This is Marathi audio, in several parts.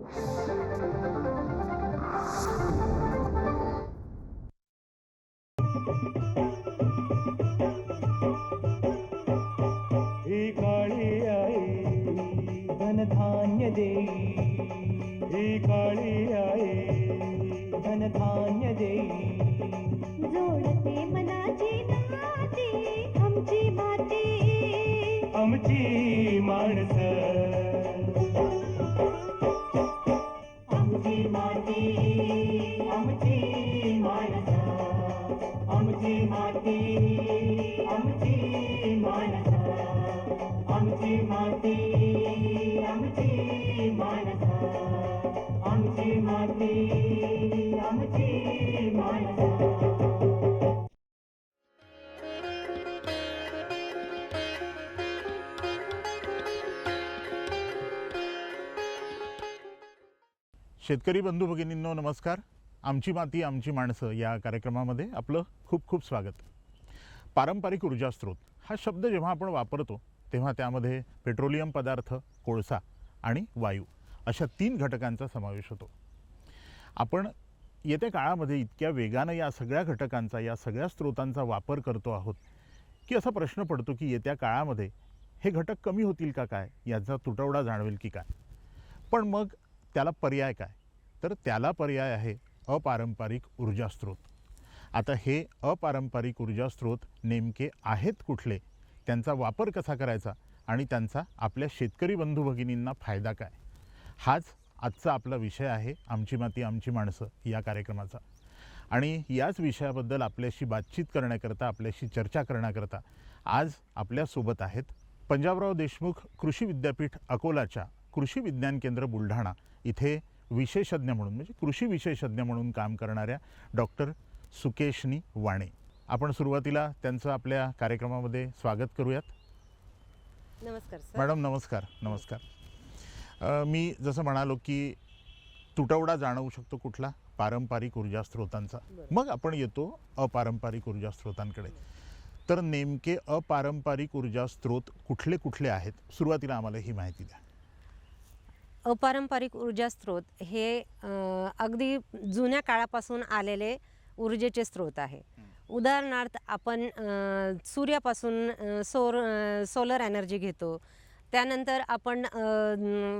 ही माती आमची आमची माती आमची शेतकरी बंधू भगिनींनो नमस्कार. आमची माती आमची माणसं या कार्यक्रमामध्ये आपलं खूप खूप स्वागत. पारंपरिक ऊर्जा स्रोत हा शब्द जेव्हा आपण वापरतो तेव्हा त्यामध्ये पेट्रोलियम पदार्थ कोळसा आणि वायू अशा तीन घटकांचा समावेश होतो. आपण येत्या काळामध्ये इतक्या वेगानं या सगळ्या घटकांचा या सगळ्या स्रोतांचा वापर करतो आहोत की असा प्रश्न पडतो की येत्या काळामध्ये हे घटक कमी होतील का काय? याचा तुटवडा जाणवेल की काय? पण मग त्याला पर्याय काय? तर त्याला पर्याय आहे अपारंपरिक ऊर्जा स्रोत आता हे अपारंपरिक ऊर्जा स्रोत नेमके आहेत कुठले? त्यांचा वापर कसा करायचा आणि त्यांचा आपल्या शेतकरी बंधू भगिनींना फायदा काय? हाच आजचा आपला विषय आहे आमची माती आमची माणसं या कार्यक्रमाचा. आणि याच विषयाबद्दल आपल्याशी बातचीत करण्याकरता आपल्याशी चर्चा करण्याकरता आज आपल्यासोबत आहेत पंजाबराव देशमुख कृषी विद्यापीठ अकोलाच्या कृषी विज्ञान केंद्र बुलढाणा इथे विशेषज्ञ म्हणून म्हणजे कृषी विशेषज्ञ म्हणून काम करणाऱ्या डॉक्टर सुकेशनी वाणे. आपण सुरुवातीला त्यांचं आपल्या कार्यक्रमामध्ये स्वागत करूयात. नमस्कार सर. मॅडम नमस्कार नमस्कार. मी जसं म्हणालो की तुटवडा जाणवू शकतो कुठला? पारंपरिक ऊर्जा स्रोतांचा. बरोबर. मग आपण येतो अपारंपरिक ऊर्जा स्रोतांकडे. तर नेमके अपारंपरिक ऊर्जा स्रोत कुठले कुठले आहेत? सुरुवातीला आम्हाला ही माहिती द्या. अपारंपरिक ऊर्जा स्रोत हे अगदी जुन्या काळापासून आलेले ऊर्जेचे स्रोत आहे. उदाहरणार्थ आपण सूर्यापासून सौर सोलर एनर्जी घेतो. त्यानंतर आपण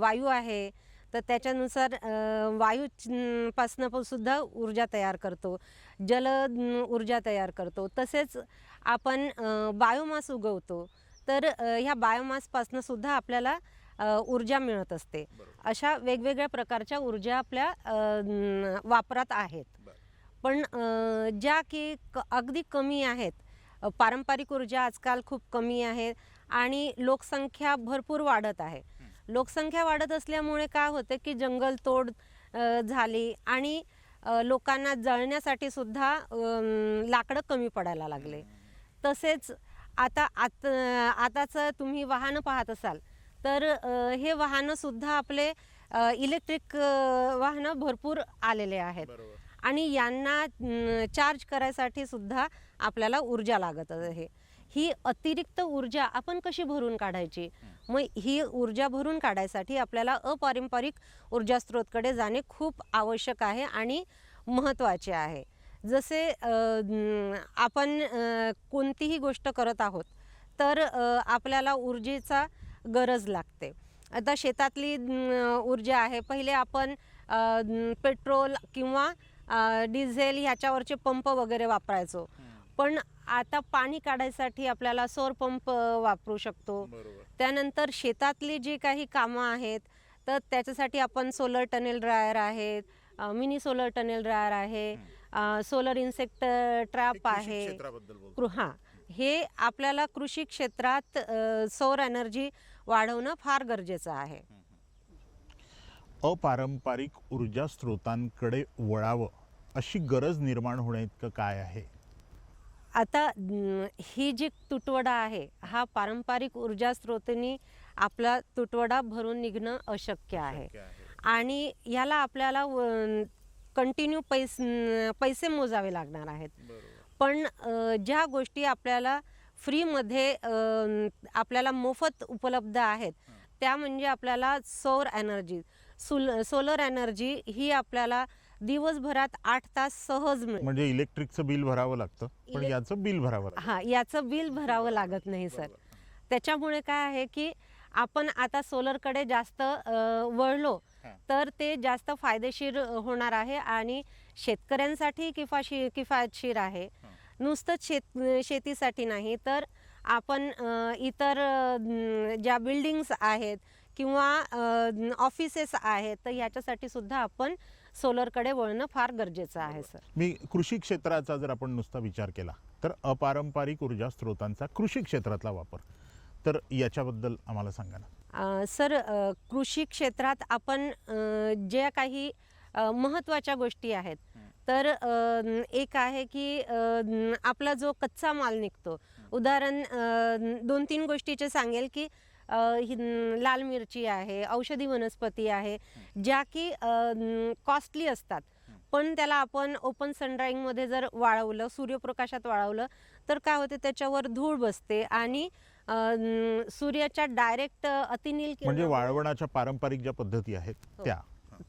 वायू आहे तर त्याच्यानुसार अ, वायू च- पासनं पण सुद्धा ऊर्जा तयार करतो. जल ऊर्जा तयार करतो. तसेच आपण बायोमास उगवतो. तर ह्या बायोमासपासनं सुद्धा आपल्याला ऊर्जा मिळत असते. अशा वेगवेगळ्या प्रकारच्या ऊर्जा आपल्या वापरात आहेत. पण ज्या की क अगदी कमी आहेत. पारंपरिक ऊर्जा आजकाल खूप कमी आहे आणि लोकसंख्या भरपूर वाढत आहे. लोकसंख्या वाढत असल्यामुळे काय होतं की जंगलतोड झाली आणि लोकांना जळण्यासाठी सुद्धा लाकडं कमी पडायला लागले. तसेच आता आत आताचं तुम्ही वाहनं पाहत असाल तर हे वाहनंसुद्धा आपले इलेक्ट्रिक वाहनं भरपूर आलेले आहेत. आणि यांना चार्ज करायसाठी सुद्धा आपल्याला ऊर्जा लागत आहे. ही अतिरिक्त ऊर्जा आपण कशी भरून काढायची? मग ही ऊर्जा भरून काढायसाठी आपल्याला अपारंपरिक ऊर्जा स्रोतकडे जाणे खूप आवश्यक आहे आणि महत्त्वाचे आहे. जसे आपण कोणतीही गोष्ट करत आहोत तर आपल्याला ऊर्जेचा गरज लागते. आता शेतातली ऊर्जा आहे. पहिले आपण पेट्रोल किंवा डिझेल ह्याच्यावरचे पंप वगैरे वापरायचो. पण आता पाणी काढायसाठी आपल्याला सौर पंप वापरू शकतो. त्यानंतर शेतातली जी काही कामं आहेत तर त्याच्यासाठी आपण सोलर टनेल ड्रायर आहेत मिनी सोलर टनेल ड्रायर आहे सोलर इन्सेक्ट ट्रॅप आहे. हां. हे आपल्याला कृषी क्षेत्रात सौर एनर्जी वाढवणं फार गरजेचं आहे. अपारंपरिक ऊर्जा स्रोतांकडे वळावं अशी गरज निर्माण होण्याइतकं काय आहे? आता ही जी तुटवडा आहे हा पारंपरिक ऊर्जा स्रोतांनी आपला तुटवडा भरून निघणं अशक्य आहे. आणि याला आपल्याला कंटिन्यू पैस पैसे मोजावे लागणार आहेत. पण ज्या गोष्टी आपल्याला फ्रीमध्ये आपल्याला मोफत उपलब्ध आहेत त्या म्हणजे आपल्याला सौर एनर्जी. सुल सोलर एनर्जी ही आपल्याला दिवसभरात आठ तास सहज मिळते म्हणजे इलेक्ट्रिकचं बिल भरावं लागतं पण याचं बिल भरावं लागतं. हा याचं बिल भरावं लागत नाही सर त्याच्यामुळे काय आहे की आपण आता सोलरकडे जास्त अ, वळलो हा. तर ते जास्त फायदेशीर होणार आहे आणि शेतकऱ्यांसाठी किफाशी किफायतशीर आहे. नुसतंच शेत शेतीसाठी नाही तर आपण अ, इतर अ, ज्या बिल्डिंग्स आहेत किंवा ऑफिसेस आहेत तर याच्यासाठी सुद्धा आपण सोलरकडे वळणं फार गरजेचं आहे सर मी कृषी क्षेत्राचा जर आपण नुसता विचार केला तर अपारंपरिक ऊर्जा स्रोतांचा कृषी क्षेत्रातला वापर. तर याच्याबद्दल आम्हाला सांगा ना. सर कृषी क्षेत्रात आपण ज्या काही महत्त्वाच्या गोष्टी आहेत तर एक आहे की आपला जो कच्चा माल निघतो. उदाहरण दोन तीन गोष्टीचे सांगेल की लाल मिरची आहे औषधी वनस्पती आहे ज्या की कॉस्टली असतात. पण त्याला आपण ओपन सनड्राईंगमध्ये जर वाळवलं सूर्यप्रकाशात वाळवलं तर काय होते त्याच्यावर धूळ बसते आणि सूर्याच्या डायरेक्ट अतिनील म्हणजे वाळवणाच्या पारंपरिक ज्या पद्धती आहेत हो. त्या.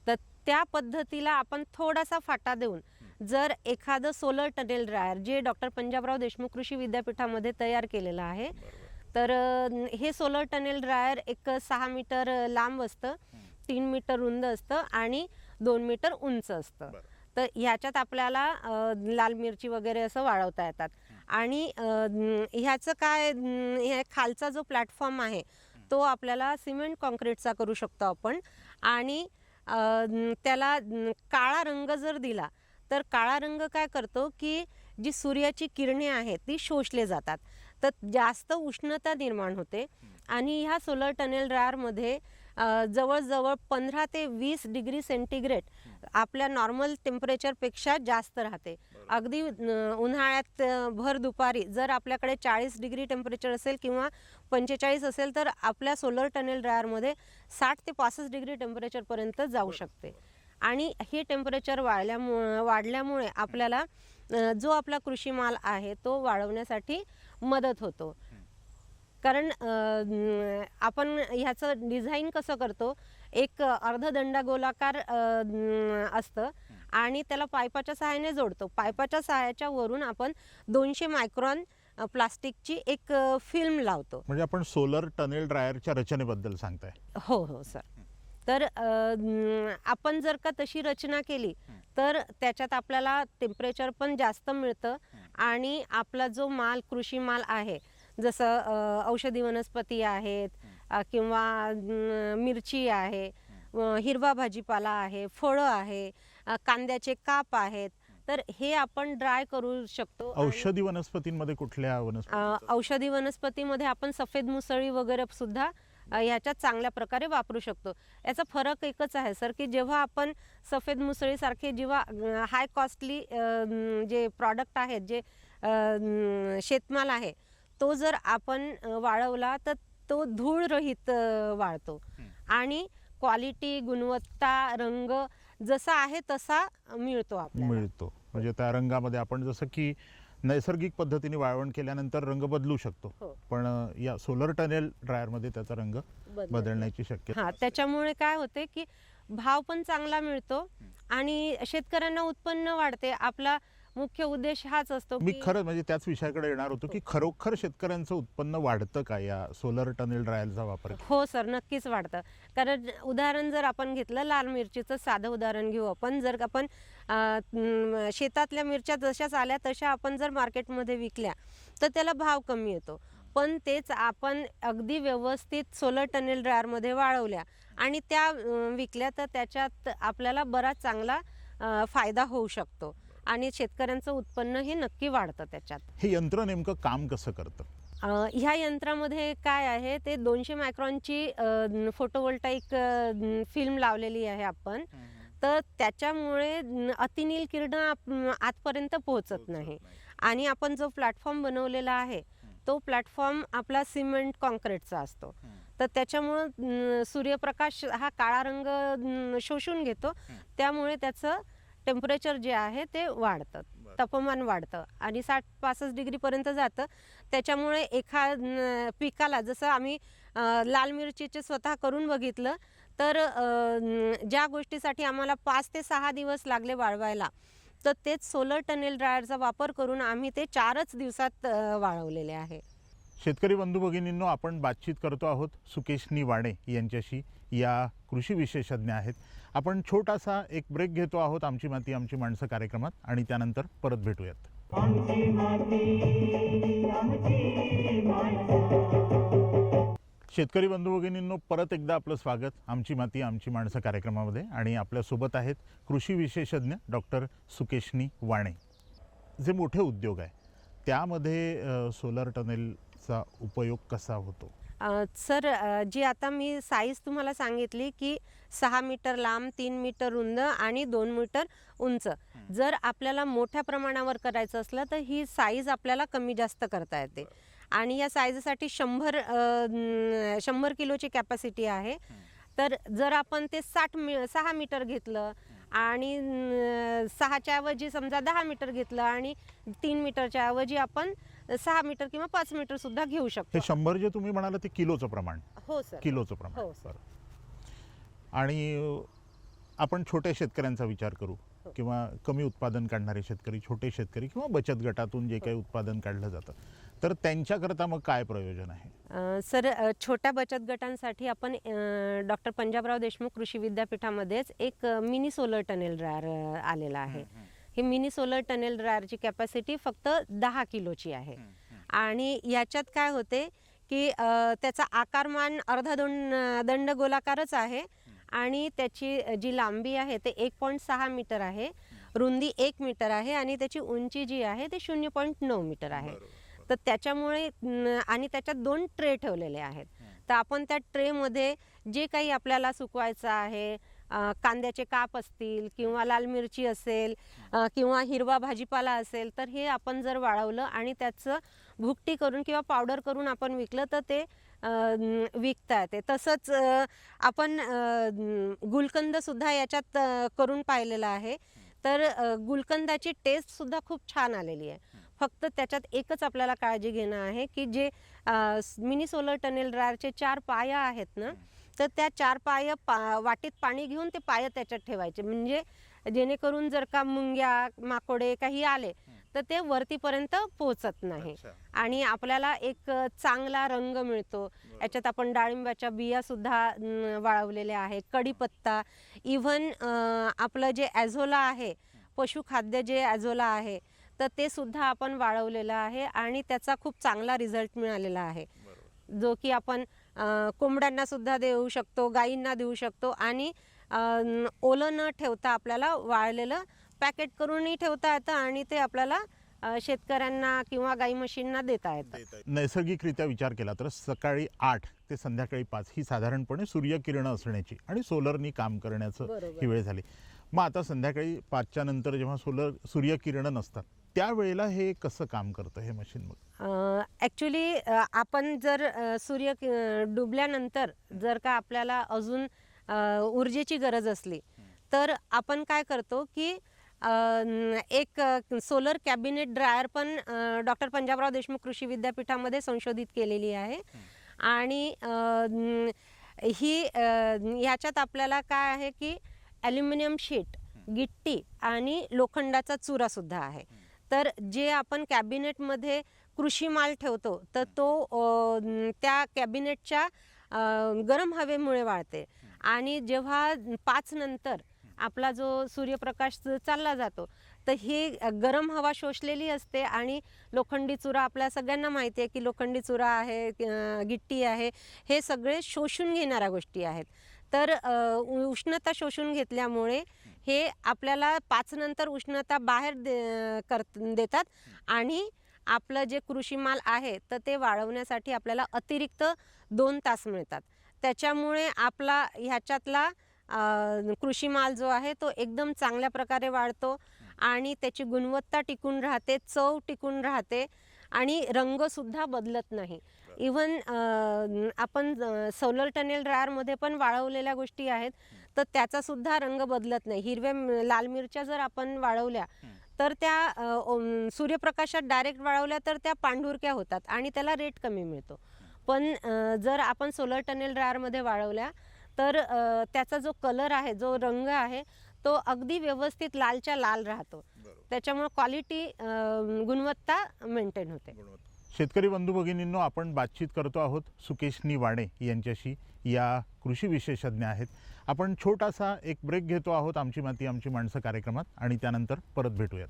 तर त्या पद्धतीला आपण थोडासा फाटा देऊन जर एखादं सोलर टनेल ड्रायर जे डॉक्टर पंजाबराव देशमुख कृषी विद्यापीठामध्ये तयार केलेलं आहे तर हे सोलर टनेल ड्रायर एक सहा मीटर लांब असतं तीन मीटर रुंद असतं आणि दोन मीटर उंच असतं. तर ह्याच्यात आपल्याला लाल मिरची वगैरे असं वाळवता येतात. आणि ह्याचं काय हे खालचा जो प्लॅटफॉर्म आहे तो आपल्याला सिमेंट कॉन्क्रीटचा करू शकतो आपण. आणि त्याला काळा रंग जर दिला तर काळा रंग काय करतो की जी सूर्याची किरणे आहेत ती शोषले जातात. तर जास्त उष्णता निर्माण होते. आणि ह्या सोलर टनेल ड्रायरमध्ये अ, जवळजवळ पंधरा ते वीस डिग्री सेंटीग्रेड आपल्या नॉर्मल टेम्परेचरपेक्षा जास्त राहते. अगदी उन्हाळ्यात भर दुपारी जर आपल्याकडे चाळीस डिग्री टेम्परेचर असेल किंवा पंचेचाळीस असेल तर आपल्या सोलर टनेल ड्रायरमध्ये साठ ते पासष्ट डिग्री टेम्परेचरपर्यंत जाऊ शकते. आणि हे टेम्परेचर वाढल्यामुळं वाढल्यामुळे आपल्याला जो आपला कृषी माल आहे तो वाढवण्यासाठी मदत होतो. कारण आपण ह्याचं डिझाईन कसं करतो? एक अर्धदंडा गोलाकार अ, न, असतं आणि त्याला पाईपाच्या सहाय्याने जोडतो. पाईपाच्या सहाय्याच्या वरून आपण दोनशे मायक्रॉन प्लास्टिकची एक फिल्म लावतो. म्हणजे आपण सोलर टनेल ड्रायरच्या रचनेबद्दल सांगताय. हो हो सर. तर आपण जर का तशी रचना केली तर त्याच्यात आपल्याला टेम्परेचर पण जास्त मिळतं आणि आपला जो माल कृषी माल आहे जसं औषधी वनस्पती आहेत किंवा मिरची आहे हिरवा भाजीपाला आहे फळं आहे कांद्याचे काप आहेत तर हे आपण ड्राय करू शकतो औषधी वनस्पतींमध्ये कुठल्या औषधी वनस्पतीमध्ये आपण सफेद मुसळी वगैरे सुद्धा ह्याच्यात चांगल्या प्रकारे वापरू शकतो. याचा फरक एकच आहे सर की जेव्हा आपण सफेद मुसळीसारखे जेव्हा हाय कॉस्टली जे प्रॉडक्ट आहेत जे शेतमाल आहे तो जर आपण वाळवला तर तो धूळरहित वाळतो. आणि क्वालिटी गुणवत्ता रंग जसा आहे तसा मिळतो मिळतो. म्हणजे त्या रंगामध्ये आपण जसं की नैसर्गिक पद्धतीने वाळवण केल्यानंतर रंग बदलू शकतो. हो. पण या सोलर टनेल ड्रायरमध्ये त्याचा रंग बदलण्याची शक्यता हा त्याच्यामुळे काय होते की भाव पण चांगला मिळतो आणि शेतकऱ्यांना उत्पन्न वाढते. आपला मुख्य उद्देश हाच असतो मी की खरं म्हणजे त्याच विषयाकडे येणार होतो की खरोखर शेतकऱ्यांचं उत्पन्न वाढतं का या सोलर टनेल ड्रायरचा वापर? हो सर नक्कीच वाढतं. कारण उदाहरण जर आपण घेतलं लाल मिरचीचं साधं उदाहरण घेऊ आपण. जर आपण शेतातल्या मिरच्या जशाच आल्या तशा आपण जर मार्केटमध्ये विकल्या तर त्याला भाव कमी येतो. पण तेच आपण अगदी व्यवस्थित सोलर टनेल ड्रायरमध्ये वाळवल्या आणि त्या विकल्या तर त्याच्यात आपल्याला बराच चांगला फायदा होऊ शकतो. आणि शेतकऱ्यांचं उत्पन्न हे नक्की वाढतं त्याच्यात. हे यंत्र नेमकं काम कसं करतं? अ, ह्या यंत्रामध्ये काय आहे ते दोनशे मायक्रॉनची फोटोवोल्टाईक फिल्म लावलेली आहे आपण. तर त्याच्यामुळे न, अतिनील किरणं आप- आतपर्यंत पोहोचत नाही. आणि आपण जो प्लॅटफॉर्म बनवलेला आहे तो प्लॅटफॉर्म आपला सिमेंट कॉन्क्रीटचा असतो. तर त्याच्यामुळं न, सूर्यप्रकाश हा काळा रंग न, शोषून घेतो. त्यामुळे त्याचं टेम्परेचर जे आहे ते वाढतं. तापमान वाढतं आणि साठ पासष्ट डिग्रीपर्यंत जातं. त्याच्यामुळे एखा पिकाला जसं आम्ही लाल मिरचीचे स्वतः करून बघितलं तर ज्या गोष्टीसाठी आम्हाला पाच ते सहा दिवस लागले वाळवायला तर तेच सोलर टनेल ड्रायरचा वापर करून आम्ही ते चारच दिवसात वाळवलेले आहे. शेतकरी बंधू भगिनींनो आपण बातचीत करतो आहोत सुकेशनी वाणे यांच्याशी. या कृषी विशेषज्ञ आहेत. आपण छोटासा एक ब्रेक घेतो आहोत आमची माती आमची माणसं कार्यक्रमात आणि त्यानंतर परत भेटूयात. आमची माती आमची माणसं. शेतकरी बंधू भगिनींनो परत एकदा आपलं स्वागत. आमची माती आमची माणसं कार्यक्रमामध्ये आणि आपल्यासोबत आहेत कृषी विशेषज्ञ डॉक्टर सुकेशनी वाणे. जे मोठे उद्योग आहे त्यामध्ये सोलर टनेलचा उपयोग कसा होतो? सर जी आता मी साईज तुम्हाला सांगितली की सहा मीटर लांब तीन मीटर रुंद आणि दोन मीटर उंच. जर आपल्याला मोठ्या प्रमाणावर करायचं असलं तर ही साईज आपल्याला कमी जास्त करता येते. आणि या साईजसाठी शंभर शंभर किलोची कॅपॅसिटी आहे. तर जर आपण ते साठ मी सहा मीटर घेतलं आणि सहाच्या ऐवजी समजा दहा मीटर घेतलं आणि तीन मीटरच्या ऐवजी आपण सहा मीटर किंवा पाच मीटर सुद्धा घेऊ शकतो. हे शंभर जे तुम्ही म्हणाला ते किलोचं प्रमाण. हो सर. किलोचं प्रमाण. हो, सर. आणि आपण छोट्या शेतकऱ्यांचा विचार करू हो. किंवा कमी उत्पादन काढणारे शेतकरी छोटे शेतकरी किंवा बचत गटातून जे काही उत्पादन काढलं जातं तर त्यांच्याकरता मग काय प्रयोजन आहे? सर छोट्या बचत गटांसाठी आपण डॉक्टर पंजाबराव देशमुख कृषी विद्यापीठामध्येच एक मिनी सोलर टनेल ड्रायर आलेला आहे. ही मिनी सोलर टनेल ड्रायरची कॅपॅसिटी फक्त दहा किलोची आहे. आणि याच्यात काय होते की त्याचा आकारमान अर्धा दोन दंड गोलाकारच आहे आणि त्याची जी लांबी आहे ते एक पॉईंट सहा मीटर आहे. रुंदी एक मीटर आहे आणि त्याची उंची जी आहे ते शून्य पॉईंट नऊ मीटर आहे. तर त्याच्यामुळे आणि त्याच्यात दोन ट्रे ठेवलेले आहेत. तर आपण त्या ट्रेमध्ये जे काही आपल्याला सुकवायचं आहे कांद्याचे काप असतील किंवा लाल मिरची असेल किंवा हिरवा भाजीपाला असेल तर हे आपण जर वाळवलं आणि त्याचं भुकटी करून किंवा पावडर करून आपण विकलं तर ते विकता येते तसंच आपण गुलकंदसुद्धा याच्यात करून पाहिलेलं आहे. तर गुलकंदाची टेस्टसुद्धा खूप छान आलेली आहे. फक्त त्याच्यात एकच आपल्याला काळजी घेणं आहे की जे मिनी सोलर टनेल ड्रायरचे चार पाया आहेत ना तर त्या चार पाय पा वाटीत पाणी घेऊन ते पाय त्याच्यात ठेवायचे. म्हणजे जेणेकरून जर का मुंग्या माकोडे काही आले तर ते वरतीपर्यंत पोहोचत नाही. आणि आपल्याला एक चांगला रंग मिळतो. याच्यात आपण डाळिंबाच्या बिया सुद्धा न, वाळवलेल्या आहे कढीपत्ता इव्हन आपलं जे ॲझोला आहे पशुखाद्य जे ॲझोला आहे तर ते सुद्धा आपण वाळवलेलं आहे आणि त्याचा खूप चांगला रिझल्ट मिळालेला आहे. जो की आपण कोंबड्यांना सुद्धा देऊ शकतो गायींना देऊ शकतो आणि ओलं न ठेवता आपल्याला वाळलेलं पॅकेट करूनही ठेवता येतं आणि ते आपल्याला शेतकऱ्यांना किंवा गाई म्हशींना देता येतं. नैसर्गिकरित्या विचार केला तर सकाळी आठ ते संध्याकाळी पाच ही साधारणपणे सूर्यकिरणं असण्याची आणि सोलरनी काम करण्याचं. ही वेळ झाली. मग आता संध्याकाळी पाचच्या नंतर जेव्हा सोलर सूर्यकिरणं नसतात त्यावेळेला हे कसं काम करतं हे मशीन मग? ॲक्च्युली आपण जर सूर्य डुबल्यानंतर जर का आपल्याला अजून ऊर्जेची गरज असली तर आपण काय करतो की एक सोलर कॅबिनेट ड्रायर पण डॉक्टर पंजाबराव देशमुख कृषी विद्यापीठामध्ये संशोधित केलेली आहे. आणि ही ह्याच्यात आपल्याला काय आहे की ॲल्युमिनियम शीट गिट्टी आणि लोखंडाचा चुरासुद्धा आहे. तर जे आपण कॅबिनेटमध्ये कृषी माल ठेवतो तर तो त्या कॅबिनेटच्या गरम हवेमुळे वाळते. आणि जेव्हा पाच नंतर आपला जो सूर्यप्रकाश चालला जातो तर ही गरम हवा शोषलेली असते आणि लोखंडी चुरा आपल्या सगळ्यांना माहिती आहे की लोखंडी चुरा आहे गिट्टी आहे हे सगळे शोषून घेणाऱ्या गोष्टी आहेत. तर उ- उष्णता शोषून घेतल्यामुळे हे आपल्याला पाचनंतर उष्णता बाहेर दे कर देतात आणि आपलं जे कृषी माल आहे तर ते वाळवण्यासाठी आपल्याला अतिरिक्त दोन तास मिळतात. त्याच्यामुळे आपला ह्याच्यातला कृषी माल जो आहे तो एकदम चांगल्या प्रकारे वाढतो आणि त्याची गुणवत्ता टिकून राहते चव टिकून राहते आणि रंगसुद्धा बदलत नाही. इवन आपण सोलर टनेल ड्रायरमध्ये पण वाळवलेल्या गोष्टी आहेत. तर त्याचा सुद्धा रंग बदलत नाही. हिरव्या लाल मिरच्या जर आपण वाळवल्या तर त्या सूर्यप्रकाशात डायरेक्ट वाळवल्या तर त्या पांढुरक्या होतात आणि त्याला रेट कमी मिळतो. पण जर आपण सोलर टनेल ड्रायरमध्ये वाळवल्या तर त्याचा जो कलर आहे जो रंग आहे तो अगदी व्यवस्थित लालच्या लाल राहतो. त्याच्यामुळे क्वालिटी गुणवत्ता मेंटेन होते. शेतकरी बंधू भगिनींनो आपण बातचीत करतो आहोत सुकेशनी वाणे यांच्याशी. या कृषी विशेषज्ञ आहेत. आपण छोटासा एक ब्रेक घेतो आहोत आमची माती आमची माणसं कार्यक्रमात आणि त्यानंतर परत भेटूयात.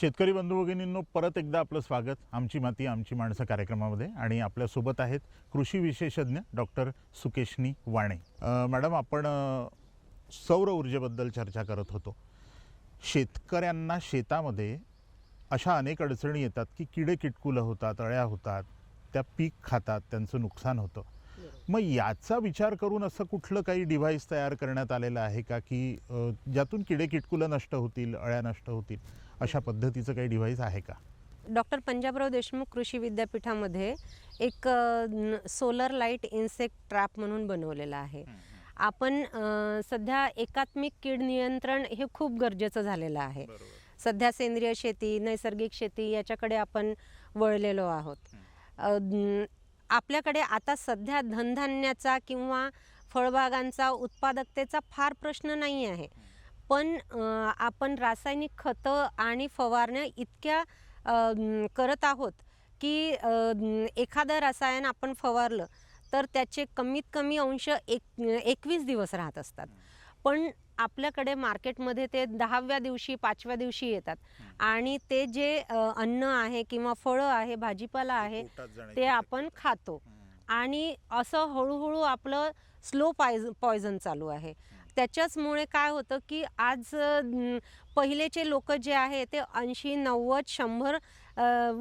शेतकरी बंधू भगिनींनो परत एकदा आपलं स्वागत. आमची माती आमची माणसं कार्यक्रमामध्ये आणि आपल्यासोबत आहेत कृषी विशेषज्ञ डॉक्टर सुकेशनी वाणे मॅडम आपण सौर ऊर्जेबद्दल चर्चा करत होतो. शेतकऱ्यांना शेतामध्ये अशा अनेक अडचणी येतात की किडे किटकुलं होतात अळ्या होतात त्या पीक खातात त्यांचं नुकसान होतं. मग याचा विचार करून असं कुठलं काही डिव्हाइस तयार करण्यात आलेलं आहे का की ज्यातून किडे किटकुलं नष्ट होतील अळ्या नष्ट होतील अशा पद्धतीचं काही डिव्हाइस आहे का? डॉक्टर पंजाबराव देशमुख कृषी विद्यापीठामध्ये एक सोलर लाइट इन्सेक्ट ट्रॅप म्हणून बनवलेला आहे. आपण सध्या एकात्मिक कीड नियंत्रण हे खूप गरजेचं झालेलं आहे. सध्या सेंद्रिय शेती नैसर्गिक शेती याच्याकडे आपण वळलेलो आहोत. आपल्याकडे आता सध्या धनधान्याचा किंवा फळबागांचा उत्पादकतेचा फार प्रश्न नाही आहे. पण आपण रासायनिक खतं आणि फवारण्या इतक्या करत आहोत की एखादं रसायन आपण फवारलं तर त्याचे कमीत कमी अंश एक एकवीस दिवस राहत असतात. पण आपल्याकडे मार्केटमध्ये ते दहाव्या दिवशी पाचव्या दिवशी येतात. आणि ते जे अन्न आहे किंवा फळं आहे भाजीपाला आहे ते आपण खातो. आणि असं हळूहळू आपलं स्लो पायझ पॉयझन चालू आहे. त्याच्याचमुळे काय होतं की आज पहिलेचे लोक जे आहे ते ऐंशी नव्वद शंभर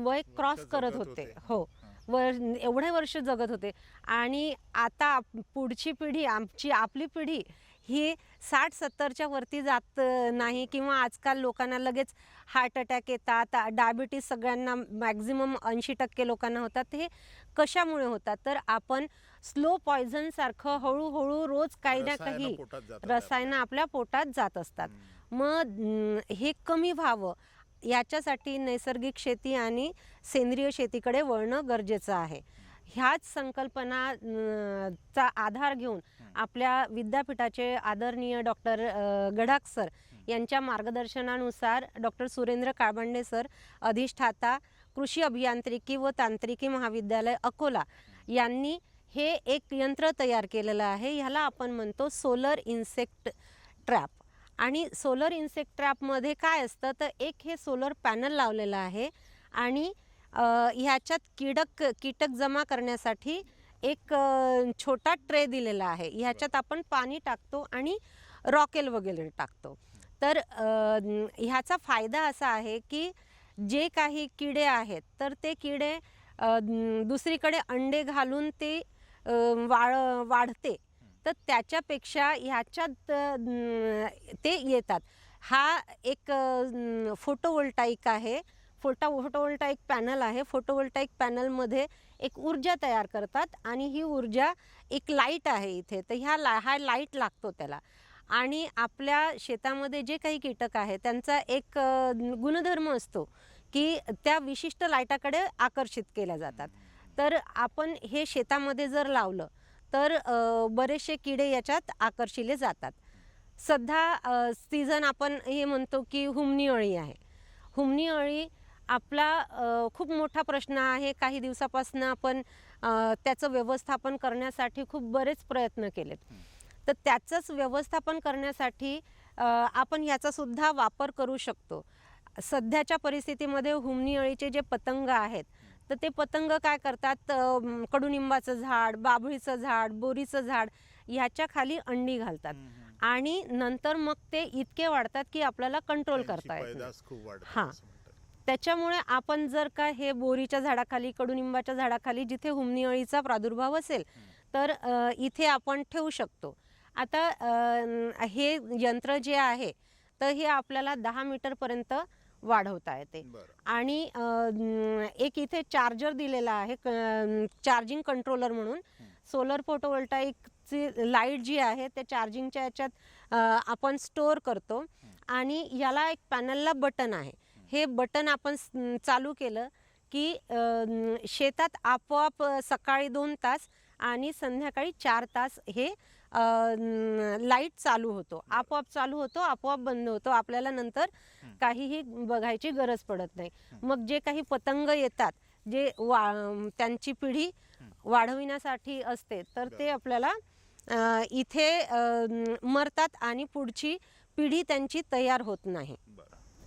वय क्रॉस करत होते. हो. वर एवढे वर्ष जगत होते. आणि आता पुढची पिढी आमची आपली पिढी ही साठ सत्तरच्या वरती जात नाही किंवा आजकाल लोकांना लगेच हार्ट अटॅक येतात डायबिटीस सगळ्यांना मॅक्झिमम ऐंशी टक्के लोकांना होतात हे कशामुळे होतात? तर आपण स्लो पॉयझन सारखं हळूहळू रोज काही ना काही रसायनं आपल्या पोटात जात असतात. मग हे कमी व्हावं. याच्यासाठी नैसर्गिक शेती आणि सेंद्रिय शेतीकडे वळणं गरजेचं आहे. ह्याच संकल्पना चा आधार घेऊन आपल्या विद्यापीठाचे आदरणीय डॉक्टर गडाख सर यांच्या मार्गदर्शनानुसार डॉक्टर सुरेंद्र काळबांडे सर अधिष्ठाता कृषी अभियांत्रिकी व तांत्रिकी महाविद्यालय अकोला यांनी हे एक यंत्र तयार केलेलं आहे. ह्याला आपण म्हणतो सोलर इन्सेक्ट ट्रॅप. आणि सोलर इन्सेक्ट ट्रॅपमध्ये काय असतं? तर एक हे सोलर पॅनल लावलेलं आहे आणि ह्याच्यात किडक कीटक जमा करण्यासाठी एक छोटा ट्रे दिलेला आहे. ह्याच्यात आपण पाणी टाकतो आणि रॉकेल वगैरे टाकतो. तर ह्याचा फायदा असा आहे की जे काही किडे आहेत तर ते किडे दुसरीकडे अंडे घालून ते वाळ वाढते. तर त्याच्यापेक्षा ह्याच्यात ते येतात. हा एक फोटोवोल्टाईक आहे. फोटा फोटोवोल्टाईक पॅनल आहे. फोटोवोल्टाईक पॅनलमध्ये एक ऊर्जा तयार करतात आणि ही ऊर्जा एक लाइट आहे इथे. तर ह्या ला हा लाइट लागतो त्याला. आणि आपल्या शेतामध्ये जे काही कीटक आहे त्यांचा एक गुणधर्म असतो की त्या विशिष्ट लाईटाकडे आकर्षित केल्या जातात. तर आपण हे शेतामध्ये जर लावलं तर बरेचसे किडे याच्यात आकर्षिले जातात. सध्या सीझन आपण हे म्हणतो की हुमणी अळी आहे. हुमणी अळी आपला खूप मोठा प्रश्न आहे. काही दिवसापासून आपण त्याचं व्यवस्थापन करण्यासाठी खूप बरेच प्रयत्न केलेत. तर त्याचंच व्यवस्थापन करण्यासाठी आपण याचासुद्धा वापर करू शकतो. सध्याच्या परिस्थितीमध्ये हुमणी अळीचे जे पतंग आहेत तर ते पतंग काय करतात? कडुनिंबाचं झाड बाभळीचं झाड बोरीचं झाड ह्याच्या खाली अंडी घालतात. आणि नंतर मग ते इतके वाढतात की आपल्याला कंट्रोल करता येत. हां. त्याच्यामुळे आपण जर का हे बोरीच्या झाडाखाली कडुनिंबाच्या झाडाखाली जिथे हुमणी अळीचा प्रादुर्भाव असेल तर इथे आपण ठेवू शकतो. आता हे यंत्र जे आहे तर हे आपल्याला दहा मीटरपर्यंत वाढवता येते. आणि एक इथे चार्जर दिलेला आहे चार्जिंग कंट्रोलर म्हणून. सोलर फोटोवोल्टाईकची लाइट जी आहे ते चार्जिंगच्या याच्यात आपण स्टोअर करतो. आणि याला एक पॅनलला बटन आहे. हे. बटन आपण चालू केलं की शेतात आपोआप सकाळी दोन तास आणि संध्याकाळी चार तास हे लाइट चालू होतो. आपोआप चालू होतो आपोआप बंद होतो. आपल्याला नंतर काहीही बघायची गरज पडत नाही. मग जे काही पतंग येतात जे वा त्यांची पिढी वाढविण्यासाठी असते तर ते आपल्याला इथे मरतात आणि पुढची पिढी त्यांची तयार होत नाही.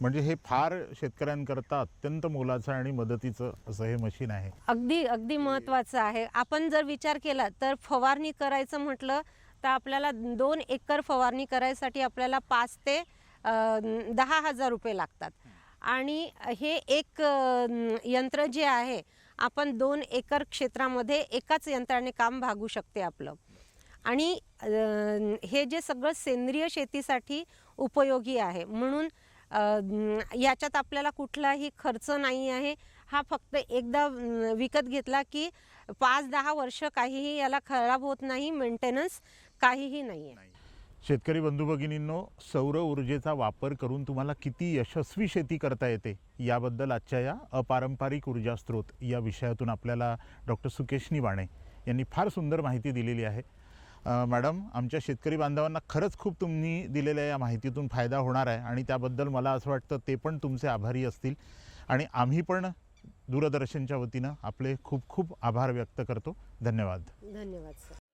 म्हणजे हे फार शेतकऱ्यांकरता अत्यंत मोलाचं आणि मदतीचं असं हे मशीन आहे. अगदी अगदी महत्त्वाचं आहे. आपण जर विचार केला तर फवारणी करायचं म्हटलं तर आपल्याला दोन एकर फवारणी करायसाठी आपल्याला पाच ते दहा हजार रुपये लागतात. आणि हे एक यंत्र जे आहे आपण दोन एकर क्षेत्रामध्ये एकाच यंत्राने काम भागू शकते आपलं. आणि हे जे सगळं सेंद्रिय शेतीसाठी उपयोगी आहे. म्हणून याच्यात आपल्याला कुठलाही खर्च नाही आहे. हा फक्त एकदा विकत घेतला की पाच दहा वर्ष काहीही याला खराब होत नाही मेंटेनन्स काहीही नाही. आहे शेतकरी बंधू भगिनींनो सौर ऊर्जेचा वापर करून तुम्हाला किती यशस्वी शेती करता येते याबद्दल आजच्या या अपारंपरिक ऊर्जा स्रोत या विषयातून आपल्याला डॉक्टर सुकेशनी बाणे यांनी फार सुंदर माहिती दिलेली आहे. मॅडम आमच्या शेतकरी बांधवांना खरंच खूप तुम्ही दिलेल्या या माहितीतून फायदा होणार आहे आणि त्याबद्दल मला असं वाटतं ते पण तुमचे आभारी असतील. आणि आम्ही पण दूरदर्शनच्या वतीनं आपले खूप खूप आभार व्यक्त करतो. धन्यवाद. धन्यवाद सर.